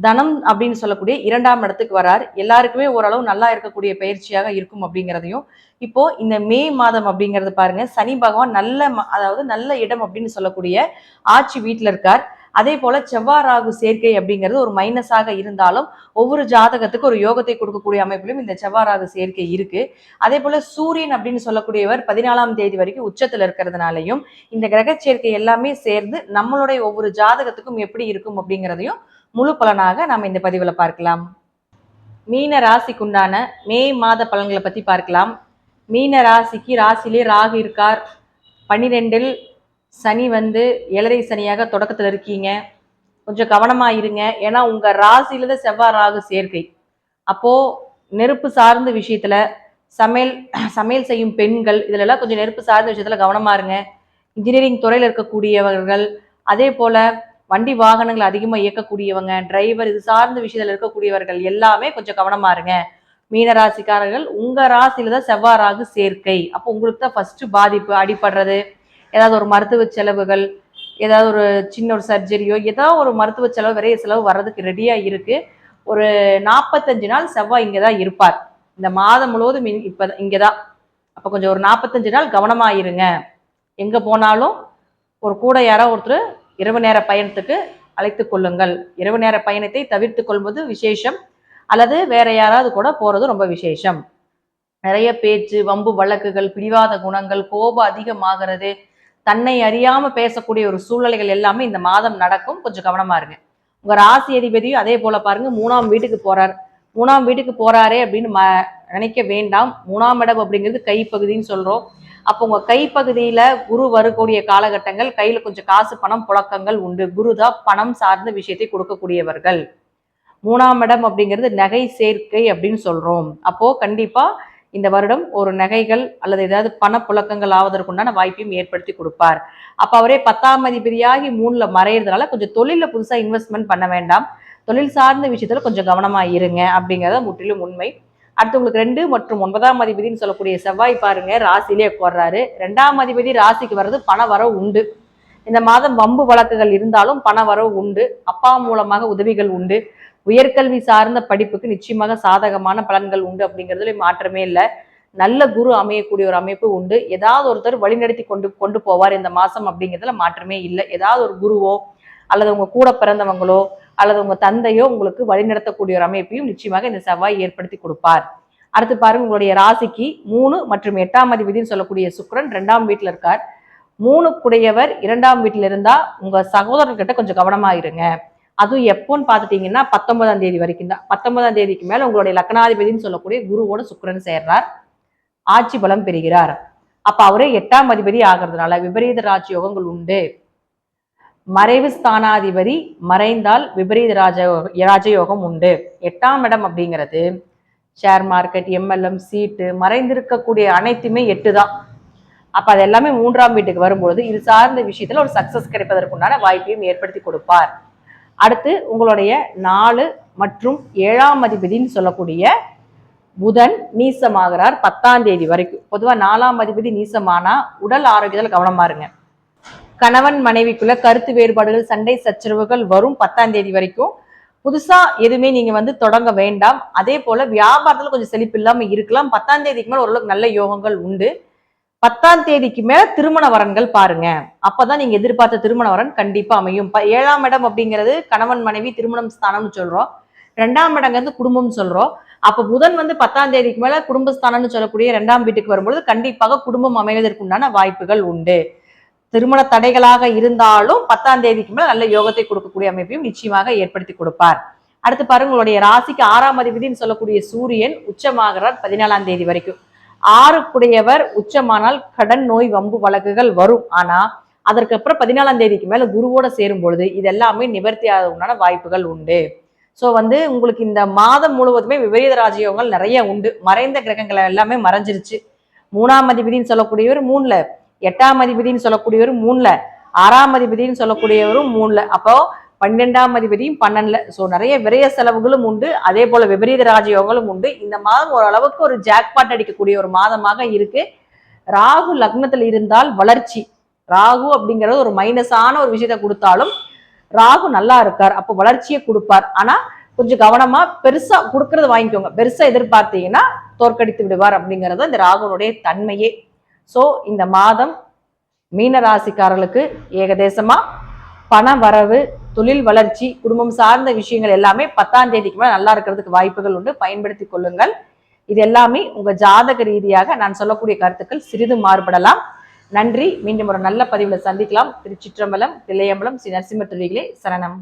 தனம் அப்படின்னு சொல்லக்கூடிய இரண்டாம் இடத்துக்கு வரார். எல்லாருக்குமே ஓரளவு நல்லா இருக்கக்கூடிய பயிற்சியாக இருக்கும் அப்படிங்கிறதையும். இப்போ இந்த மே மாதம் அப்படிங்கிறது பாருங்க சனி பகவான் நல்ல ம- அதாவது நல்ல இடம் அப்படின்னு சொல்லக்கூடிய ஆட்சி வீட்டில் இருக்கார். அதே போல செவ்வாய் ராகு சேர்க்கை அப்படிங்கிறது ஒரு மைனஸாக இருந்தாலும் ஒவ்வொரு ஜாதகத்துக்கு ஒரு யோகத்தை கொடுக்கக்கூடிய அமைப்பிலும் இந்த செவ்வாய் ராகு சேர்க்கை இருக்கு. அதே போல சூரியன் அப்படின்னு சொல்லக்கூடியவர் பதினாலாம் தேதி வரைக்கும் உச்சத்துல இருக்கிறதுனாலையும் இந்த கிரக சேர்க்கை எல்லாமே சேர்ந்து நம்மளுடைய ஒவ்வொரு ஜாதகத்துக்கும் எப்படி இருக்கும் அப்படிங்கிறதையும் முழு பலனாக நாம் இந்த பதிவில் பார்க்கலாம். மீன ராசிக்குண்டான மே மாத பலன்களை பற்றி பார்க்கலாம். மீன ராசிக்கு ராசியிலே ராகு இருக்கார். பன்னிரெண்டில் சனி வந்து ஏழரை சனியாக தொடக்கத்தில் இருக்கீங்க. கொஞ்சம் கவனமாக இருங்க. ஏன்னா உங்கள் ராசியில தான் செவ்வாய் ராகு சேர்க்கை. அப்போது நெருப்பு சார்ந்த விஷயத்தில் சமையல் சமையல் செய்யும் பெண்கள் இதிலெல்லாம் கொஞ்சம் நெருப்பு சார்ந்த விஷயத்தில் கவனமாக இருங்க. இன்ஜினியரிங் துறையில் இருக்கக்கூடியவர்கள் அதே போல் வண்டி வாகனங்கள் அதிகமாக இயக்கக்கூடியவங்க டிரைவர் இது சார்ந்த விஷயத்தில் இருக்கக்கூடியவர்கள் எல்லாமே கொஞ்சம் கவனமா இருங்க. மீனராசிக்காரர்கள் உங்கள் உங்க ராசியில தான் செவ்வாய் ராகு சேர்க்கை. அப்போ உங்களுக்கு தான் ஃபர்ஸ்ட் பாதிப்பு அடிபடுறது ஏதாவது ஒரு மருத்துவ செலவுகள் ஏதாவது ஒரு சின்ன ஒரு சர்ஜரியோ ஏதாவது ஒரு மருத்துவ செலவு விரைய செலவு வர்றதுக்கு ரெடியாக இருக்கு. ஒரு நாற்பத்தஞ்சு நாள் செவ்வாய் இங்கே தான் இருப்பார். இந்த மாதம் முழுவதும் இப்போ இப்ப இங்கே தான். அப்போ கொஞ்சம் ஒரு நாற்பத்தஞ்சு நாள் கவனமாக இருங்க. எங்கே போனாலும் ஒரு கூட யாரோ ஒருத்தர் இரவு நேர பயணத்துக்கு அழைத்து கொள்ளுங்கள். இரவு நேர பயணத்தை தவிர்த்து கொள்வது விசேஷம். அல்லது வேற யாராவது கூட போறது ரொம்ப விசேஷம். நிறைய பேச்சு வம்பு வழக்குகள் பிடிவாத குணங்கள் கோபம் அதிகமாகிறது. தன்னை அறியாம பேசக்கூடிய ஒரு சூழ்நிலைகள் எல்லாமே இந்த மாதம் நடக்கும். கொஞ்சம் கவனமா இருங்க. உங்க ராசி அதிபதியும் அதே போல பாருங்க. மூணாம் வீட்டுக்கு போறார். மூணாம் வீட்டுக்கு போறாரே அப்படின்னு ம நினைக்க வேண்டாம். மூணாம் இடம் அப்படிங்கிறது கைப்பகுதின்னு சொல்றோம். அப்போ உங்க கைப்பகுதியில குரு வரக்கூடிய காலகட்டங்கள் கையில கொஞ்சம் காசு பணம் புழக்கங்கள் உண்டு. குரு தான் பணம் சார்ந்த விஷயத்தை கொடுக்கக்கூடியவர்கள். மூணாம் இடம் அப்படிங்கிறது நகை சேர்க்கை அப்படின்னு சொல்றோம். அப்போ கண்டிப்பா இந்த வருடம் ஒரு நகைகள் அல்லது ஏதாவது பணப்புழக்கங்கள் ஆவதற்குண்டான வாய்ப்பையும் ஏற்படுத்தி கொடுப்பார். அப்ப அவரே பத்தாம் அதிபதியாகி மூணுல மறையிறதுனால கொஞ்சம் தொழில புதுசா இன்வெஸ்ட்மெண்ட் பண்ண வேண்டாம். தொழில் சார்ந்த விஷயத்துல கொஞ்சம் கவனமா இருங்க அப்படிங்கிறத முற்றிலும் உண்மை. அடுத்து உங்களுக்கு ரெண்டு மற்றும் ஒன்பதாம் அதிபதினு சொல்லக்கூடிய செவ்வாய் பாருங்க ராசிலே போடுறாரு ரெண்டாம் அதிபதி ராசிக்கு வர்றது பண வரவு உண்டு. இந்த மாதம் வம்பு வழக்குகள் இருந்தாலும் பண வரவு உண்டு. அப்பா மூலமாக உதவிகள் உண்டு. உயர்கல்வி சார்ந்த படிப்புக்கு நிச்சயமாக சாதகமான பலன்கள் உண்டு அப்படிங்கிறதுல மாற்றமே இல்லை. நல்ல குரு அமையக்கூடிய ஒரு அமைப்பு உண்டு. ஏதாவது ஒருத்தர் வழிநடத்தி கொண்டு கொண்டு போவார் இந்த மாசம் அப்படிங்கிறதுல மாற்றமே இல்லை. ஏதாவது ஒரு குருவோ அல்லது உங்க கூட பிறந்தவங்களோ அல்லது உங்க தந்தையோ உங்களுக்கு வழிநடத்தக்கூடிய ஒரு அமைப்பையும் நிச்சயமாக இந்த செவ்வாய் ஏற்படுத்தி கொடுப்பார். அடுத்து பாருங்க உங்களுடைய ராசிக்கு மூணு மற்றும் எட்டாம் அதிபதினு சொல்லக்கூடிய சுக்கரன் ரெண்டாம் வீட்டில் இருக்கார். மூணு குடையவர் இரண்டாம் வீட்டில் இருந்தா உங்க சகோதரர்கிட்ட கொஞ்சம் கவனமா இருங்க. அதுவும் எப்போன்னு பார்த்துட்டீங்கன்னா பத்தொன்பதாம் தேதி வரைக்கும் தான். பத்தொன்பதாம் தேதிக்கு மேல உங்களுடைய லக்னாதிபதினு சொல்லக்கூடிய குருவோட சுக்கிரன் சேர்றார். ஆட்சி பலம் பெறுகிறார். அப்ப அவரே எட்டாம் அதிபதி ஆகிறதுனால விபரீத ராஜ யோகங்கள் உண்டு. மறைவு ஸ்தானாதிபதி மறைந்தால் விபரீத ராஜ ராஜயோகம் உண்டு. எட்டாம் இடம் அப்படிங்கிறது ஷேர் மார்க்கெட் எம்எல்எம் சீட்டு மறைந்திருக்கக்கூடிய அனைத்துமே எட்டு தான். அப்போ அது எல்லாமே மூன்றாம் வீட்டுக்கு வரும்பொழுது இது சார்ந்த விஷயத்தில் ஒரு சக்ஸஸ் கிடைப்பதற்குண்டான வாய்ப்பையும் ஏற்படுத்தி கொடுப்பார். அடுத்து உங்களுடைய நாலு மற்றும் ஏழாம் அதிபதினு சொல்லக்கூடிய புதன் நீசமாகிறார் பத்தாம் தேதி வரைக்கும். பொதுவாக நாலாம் அதிபதி நீசமானா உடல் ஆரோக்கியத்தில் கவனமா இருங்க. கணவன் மனைவிக்குள்ள கருத்து வேறுபாடுகள் சண்டை சச்சரவுகள் வரும் பத்தாம் தேதி வரைக்கும். புதுசா எதுவுமே நீங்க வந்து தொடங்க வேண்டாம். அதே போல வியாபாரத்துல கொஞ்சம் செழிப்பு இல்லாம இருக்கலாம். பத்தாம் தேதிக்கு மேல ஓரளவுக்கு நல்ல யோகங்கள் உண்டு. பத்தாம் தேதிக்கு மேல திருமண வரன்கள் பாருங்க. அப்பதான் நீங்க எதிர்பார்த்த திருமண வரன் கண்டிப்பா அமையும். ப- ஏழாம் இடம் அப்படிங்கிறது கணவன் மனைவி திருமணம் ஸ்தானம்னு சொல்றோம். ரெண்டாம் இடங்கிறது குடும்பம் சொல்றோம். அப்ப புதன் வந்து பத்தாம் தேதிக்கு மேல குடும்பஸ்தானம்னு சொல்லக்கூடிய ரெண்டாம் வீட்டுக்கு வரும்பொழுது கண்டிப்பாக குடும்பம் அமைவதற்குண்டான வாய்ப்புகள் உண்டு. திருமண தடைகளாக இருந்தாலும் பத்தாம் தேதிக்கு மேல நல்ல யோகத்தை கொடுக்கக்கூடிய அமைப்பையும் நிச்சயமாக ஏற்படுத்தி கொடுப்பார். அடுத்து பாருங்க உங்களுடைய ராசிக்கு ஆறாம் அதிபதினு சொல்லக்கூடிய சூரியன் உச்சமாகிறார் பதினாலாம் தேதி வரைக்கும். ஆறுக்குடையவர் உச்சமானால் கடன் நோய் வம்பு வழக்குகள் வரும். ஆனா அதற்கு அப்புறம் பதினாலாம் தேதிக்கு மேல குருவோட சேரும் பொழுது இது எல்லாமே நிவர்த்தி ஆக உண்டான வாய்ப்புகள் உண்டு. ஸோ வந்து உங்களுக்கு இந்த மாதம் முழுவதுமே விபரீத ராஜயோகங்கள் நிறைய உண்டு. மறைந்த கிரகங்கள் எல்லாமே மறைஞ்சிருச்சு. மூணாம் அதிபதினு சொல்லக்கூடியவர் மூணுல. எட்டாம் அதிபதினு சொல்லக்கூடியவரும் மூணுல ஆறாம் அதிபதினு சொல்லக்கூடியவரும் மூணுல. அப்போ பன்னெண்டாம் அதிபதியும் பன்னெண்டுல. ஸோ நிறைய விரய செலவுகளும் உண்டு. அதே போல விபரீத ராஜயோகங்களும் உண்டு. இந்த மாதம் ஓரளவுக்கு ஒரு ஜாக்பாட் அடிக்கக்கூடிய ஒரு மாதமாக இருக்கு. ராகு லக்னத்தில் இருந்தால் வளர்ச்சி. ராகு அப்படிங்கிறது ஒரு மைனஸான ஒரு விஷயத்தை கொடுத்தாலும் ராகு நல்லா இருக்கார். அப்போ வளர்ச்சியை கொடுப்பார். ஆனா கொஞ்சம் கவனமா பெருசா கொடுக்கறது வாங்கிக்கோங்க. பெருசா எதிர்பார்த்தீங்கன்னா தோற்கடித்து விடுவார் அப்படிங்கிறது இந்த ராகுனுடைய தன்மையே. ஸோ இந்த மாதம் மீன ராசிக்காரர்களுக்கு பண வரவு தொழில் வளர்ச்சி குடும்பம் சார்ந்த விஷயங்கள் எல்லாமே பத்தாம் தேதிக்கு மேலே நல்லா இருக்கிறதுக்கு வாய்ப்புகள் உண்டு. பயன்படுத்தி கொள்ளுங்கள். இது எல்லாமே உங்கள் ஜாதக ரீதியாக நான் சொல்லக்கூடிய கருத்துக்கள் சிறிது மாறுபடலாம். நன்றி. மீண்டும் ஒரு நல்ல பதிவில் சந்திக்கலாம். திருச்சிற்றம்பலம் தில்லையம்பலம் ஸ்ரீ நரசிம்ம துறைகளே சரணம்.